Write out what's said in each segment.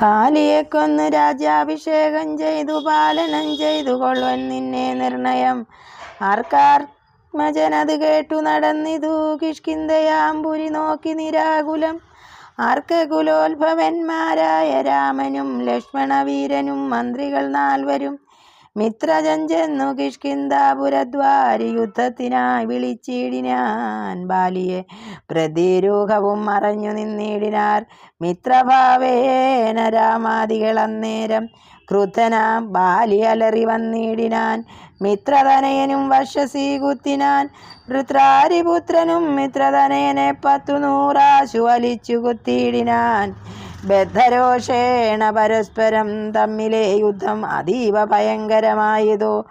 ബാലിയെ കൊന്ന് രാജ്യാഭിഷേകം ചെയ്തു പാലനം ചെയ്തു കൊള്ളുവൻ നിന്നെ നിർണയം. ആർക്കാത്മജനത് കേട്ടു നടന്നിതു കിഷ്കിന്തയാമ്പുരി നോക്കി നിരാകുലം. ആർക്കകുലോത്ഭവന്മാരായ രാമനും ലക്ഷ്മണവീരനും മന്ത്രികൾ നാൽവരും. മിത്രജൻ ചെന്നു കിഷ്കിന്താപുരദ്വാരി യുദ്ധത്തിനായി വിളിച്ചിടിനാൻ ബാലിയെ പ്രതിരൂഹവും മറഞ്ഞു നിന്നിടിനാർ. മിത്രഭാവേന രാമാദികൾ അന്നേരം ക്രുദ്ധനാം ബാലി അലറി വന്നിടിനാൻ. മിത്രതനയനും വശസീ കുത്തിനാൻ ഋത്രാരിപുത്രനും മിത്രതനയനെ പത്തു നൂറാശു വലിച്ചു കുത്തിയിടിനാൻ. ബദ്ധരോഷേണ പരസ്പരം തമ്മിലെ യുദ്ധം അതീവ ഭയങ്കരമായതു.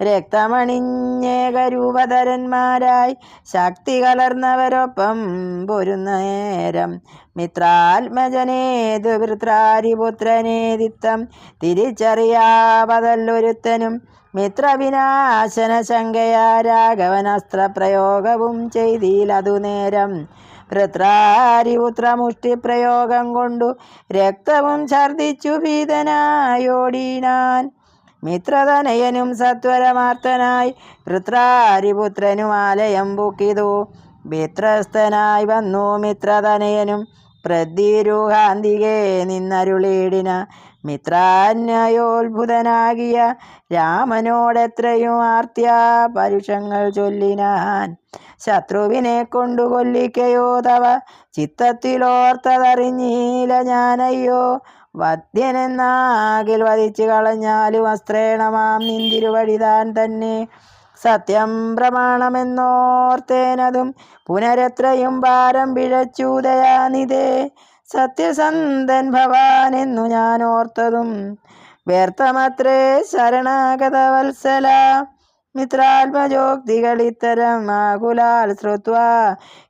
രക്തമണിഞ്ഞേകരൂപധരന്മാരായി ശക്തി കലർന്നവരൊപ്പം പൊരുന്നേരം മിത്രാത്മജനേതു വൃത്രാരിപുത്രനേതിത്തം തിരിച്ചറിയാവതല്ലൊരുത്തനും മിത്രവിനാശന ശങ്കയാ രാഘവനസ്ത്രപ്രയോഗവും ചെയ്തിലതു നേരം വൃത്രാരിപുത്രമുഷ്ടിപ്രയോഗം കൊണ്ടു രക്തവും ഛർദിച്ചു ഭീതനായോടിനാൻ. മിത്രതനയനും സത്വരമാർത്തനായി വൃത്രാരിപുത്രനും ആലയം പൂക്കിതു. മിത്രസ്ഥനായി വന്നു മിത്രതനയനും പ്രതിരൂഹാന്തികെ നിന്നരുളീടിന. മിത്രാന്യോത്ഭുതനാകിയ രാമനോടെത്രയും ആർത്തിയ പരുഷങ്ങൾ ചൊല്ലിനാൻ. ശത്രുവിനെ കൊണ്ടു കൊല്ലിക്കയോ തവ. ചിത്തത്തിലോർത്തതറിഞ്ഞീല ഞാനയ്യോ. വധ്യനെന്നാകിൽ വധിച്ചു കളഞ്ഞാലും വസ്ത്രേണമാം നിന്തിരുവഴിതാൻ തന്നെ. സത്യം പ്രമാണമെന്നോർത്തേനതും പുനരത്രയും ഭാരം പിഴച്ചൂതയാനിതേ സത്യസന്ധൻ ഭവാനെന്നു ഞാൻ ഓർത്തതും വ്യർത്ഥമത്രേ ശരണാഗത വത്സല മിത്രാത്മജോക്തികളിത്തരം ആകുലാൽ ശ്രുത്വ.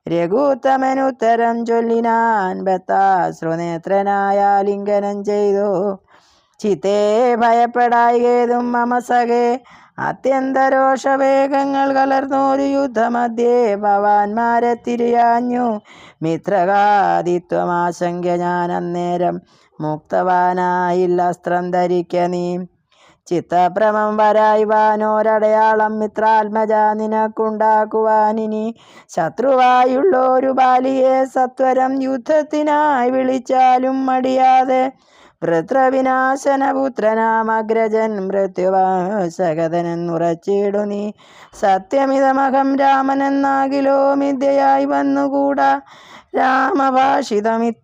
രഘുത്തമനുത്തരം ചൊല്ലിനാൻ ബത്താശ്രുനേത്രനായ ലിംഗനം ചെയ്തു. ചിത്തേ ഭയപ്പെടായികേതും മമ സഖേ അത്യന്തരോഷവേഗങ്ങൾ കലർന്നൊരു യുദ്ധമധ്യേ ഭവാന്മാരെ തിരിയാഞ്ഞു. മിത്രകാദിത്വമാശങ്ക ഞാൻ അന്നേരം മുക്തവാനായില്ല അസ്ത്രം ധരിക്ക നീ. ചിത്തഭ്രമം വരായുവാനോരടയാളം മിത്രാത്മജ നിനക്കുണ്ടാക്കുവാനിനി ശത്രുവായുള്ളൊരു ബാലിയെ സത്വരം യുദ്ധത്തിനായി വിളിച്ചാലും മടിയാതെ. വൃത്രവിനാശനപുത്രനാമഗ്രജൻ മൃത്യുവാശകതനെന്നുറച്ചിടു നീ. സത്യമിതമഹം രാമനെന്നാകിലോ മിഥ്യയായി വന്നുകൂടാ. രാമഭാഷിതമിത്ത